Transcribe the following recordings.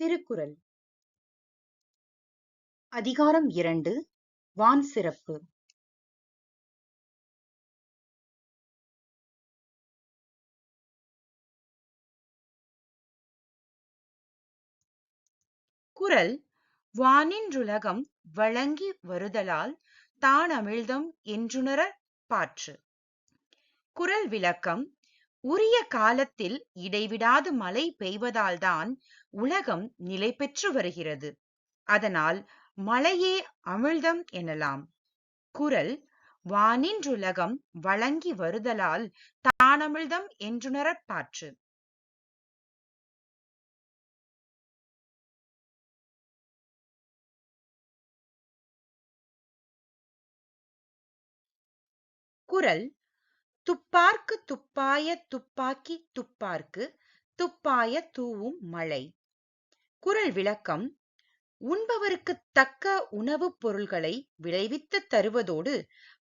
திருக்குறள். அதிகாரம் இரண்டு வான் சிறப்பு. குறள் வானின்றுலகம் வழங்கி வருதலால் தானமிழ்தம் என்றுணரப் பாற்று. குறள் விளக்கம் உரிய காலத்தில் இடைவிடாது மழை பெய்வதால்தான் உலகம் நிலை பெற்று வருகிறது. அதனால் மழையே அமிழ்தம் எனலாம். குறள் வானின்றுலகம் வழங்கி வருதலால் தானமிழ்தம் என்றுணரப் பாற்று. குறள் துப்பார்க்கு துப்பாய துப்பாக்கி துப்பார்க்கு துப்பாய தூவும் மழை. குறள் விளக்கம் உண்பவருக்குத் தக்க உணவுப் பொருள்களை விளைவித்துத் தருவதோடு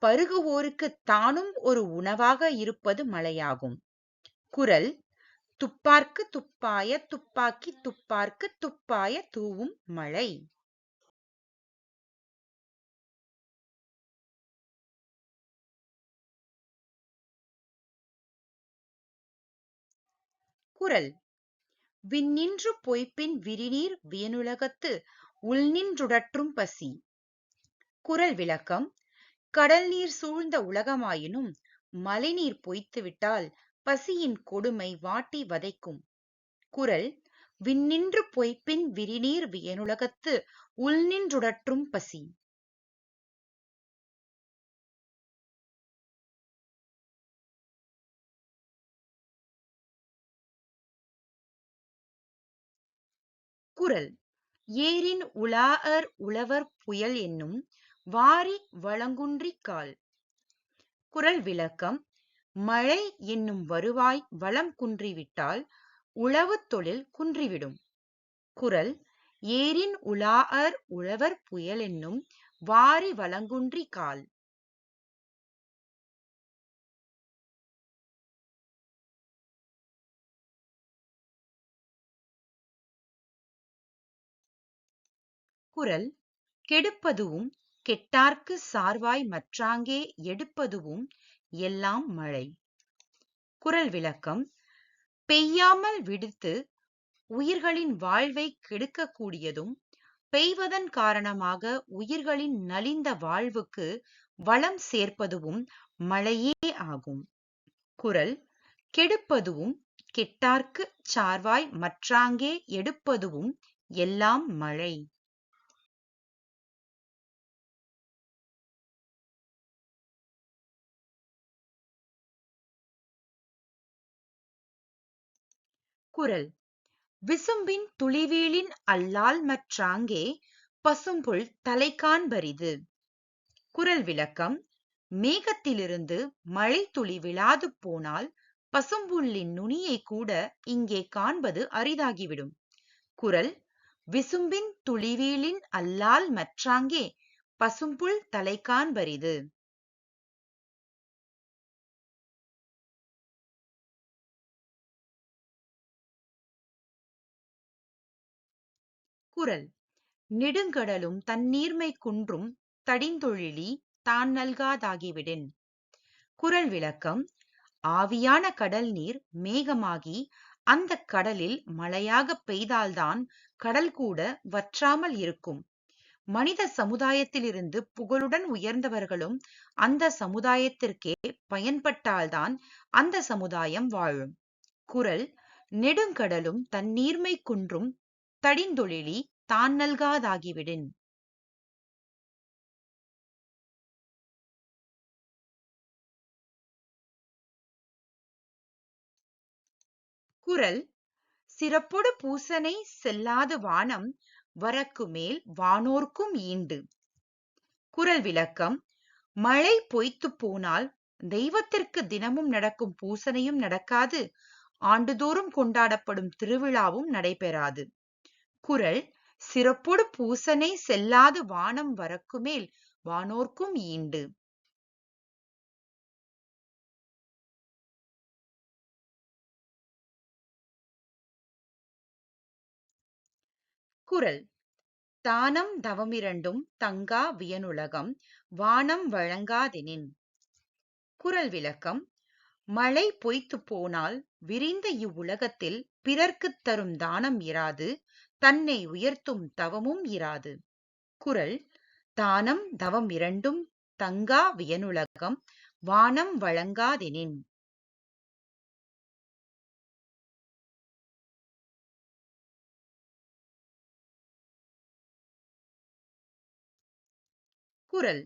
பருகுவோருக்குத் தானும் ஒரு உணவாக இருப்பது மழையாகும். குறள் துப்பார்க்கு துப்பாய துப்பாக்கி துப்பார்க்கு துப்பாய தூவும் மழை. குரல். விண்ணின்று பொய்ப்பின் விரிநீர் வியனுலகத்து உள்நின்றுடற்றும் பசி. குரல் விளக்கம். கடல் நீர் சூழ்ந்த உலகமாயினும் மழைநீர் பொய்த்துவிட்டால் பசியின் கொடுமை வாட்டி வதைக்கும். குறள் விண்ணின்று பொய்ப்பின் விரிநீர் வியனுலகத்து உள்நின்றுடற்றும் பசி. குறள் ஏரின் உலாஅர் உழவர் புயல் என்னும் வாரி வழங்குன்றிக் கால். குறள் விளக்கம். மழை என்னும் வருவாய் வளம் குன்றிவிட்டால் உழவுத் தொழில் குன்றிவிடும். குறள் ஏரின் உலாஅர் உழவர் புயல் என்னும் வாரி வளங்குன்றி கால். குறள் கெடுப்பதுவும் கெட்டார்க்கு சார்வாய் மற்றாங்கே எடுப்பதுவும் எல்லாம் மழை. குறள் விளக்கம் பெய்யாமல் விடுத்து உயிர்களின் வாழ்வைக் கெடுக்கக்கூடியதும் பெய்வதன் காரணமாக உயிர்களின் நலிந்த வாழ்வுக்கு வளம் சேர்ப்பதுவும் மழையே ஆகும். குறள் கெடுப்பதுவும் கெட்டார்க்குச் சார்வாய் மற்றாங்கே எடுப்பதுவும் எல்லாம் மழை. குரல். விசும்பின் துளிவீழின் அல்லால் மற்றாங்கே பசும்புல் தலைக்காண்பரிது குறள் விளக்கம். மேகத்திலிருந்து மழை துளி விழாது போனால் பசும்புல்லின் நுனியை கூட இங்கே காண்பது அரிதாகிவிடும். குறள் விசும்பின் துளிவீழின் அல்லால் மற்றாங்கே பசும்புல் தலைக்காண்பரிது குரல். நெடுங்கடலும் தன்னீர்மை குன்றும் தடிந்தொழிலி தான் நல்காதாகிவிடின். குரல் விளக்கம். ஆவியான கடல் நீர் மேகமாகி அந்தக் கடலில் மழையாகப் பெய்தால்தான் கடல் கூட வற்றாமல் இருக்கும். மனித சமுதாயத்திலிருந்து புகழுடன் உயர்ந்தவர்களும் அந்த சமுதாயத்திற்கே பயன்பட்டால்தான் அந்த சமுதாயம் வாழும். குரல். நெடுங்கடலும் தன்னீர்மை குன்றும் தடிந்தொழிலி தான் நல்காதாகிவிடின். குறள் சிறப்பொடு பூசனை செல்லாது வானம் வரக்கு மேல் வானோர்க்கும் ஈண்டு. குறள் விளக்கம் மழை பொய்த்து போனால் தெய்வத்திற்கு தினமும் நடக்கும் பூசனையும் நடக்காது ஆண்டுதோறும் கொண்டாடப்படும் திருவிழாவும் நடைபெறாது. குரல் சிறப்பொடு பூசனை செல்லாது வானம் வரக்குமேல் வானோர்க்கும் ஈண்டு. குரல் தானம் தவமிரண்டும் தங்கா வியனுலகம் வானம் வழங்காதெனின். குரல் விளக்கம் மழை பொய்த்து போனால் விரிந்த இவ்வுலகத்தில் பிறர்க்குத் தரும் தானம் இராது தன்னை உயர்த்தும் தவமும் இராது. குறள் தானம் தவம் இரண்டும் தங்கா வியனுலகம் வானம் வழங்காதெனின் குறள்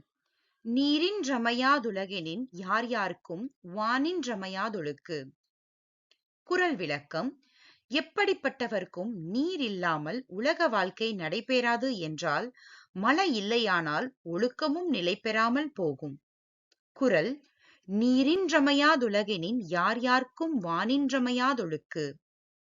நீரின்றமையாதுலகெனின் யார் யார்க்கும் வானின்றமையாதொழுக்கு குறள் விளக்கம் எப்படிப்பட்டவர்க்கும் நீர் இல்லாமல் உலக வாழ்க்கை நடைபெறாது என்றால் மழை இல்லையானால் ஒழுக்கமும் நிலை பெறாமல் போகும். குரல் நீரின்றமையாதுலகெனின் யார் யார்க்கும் வானின்றமையாதொழுக்கு.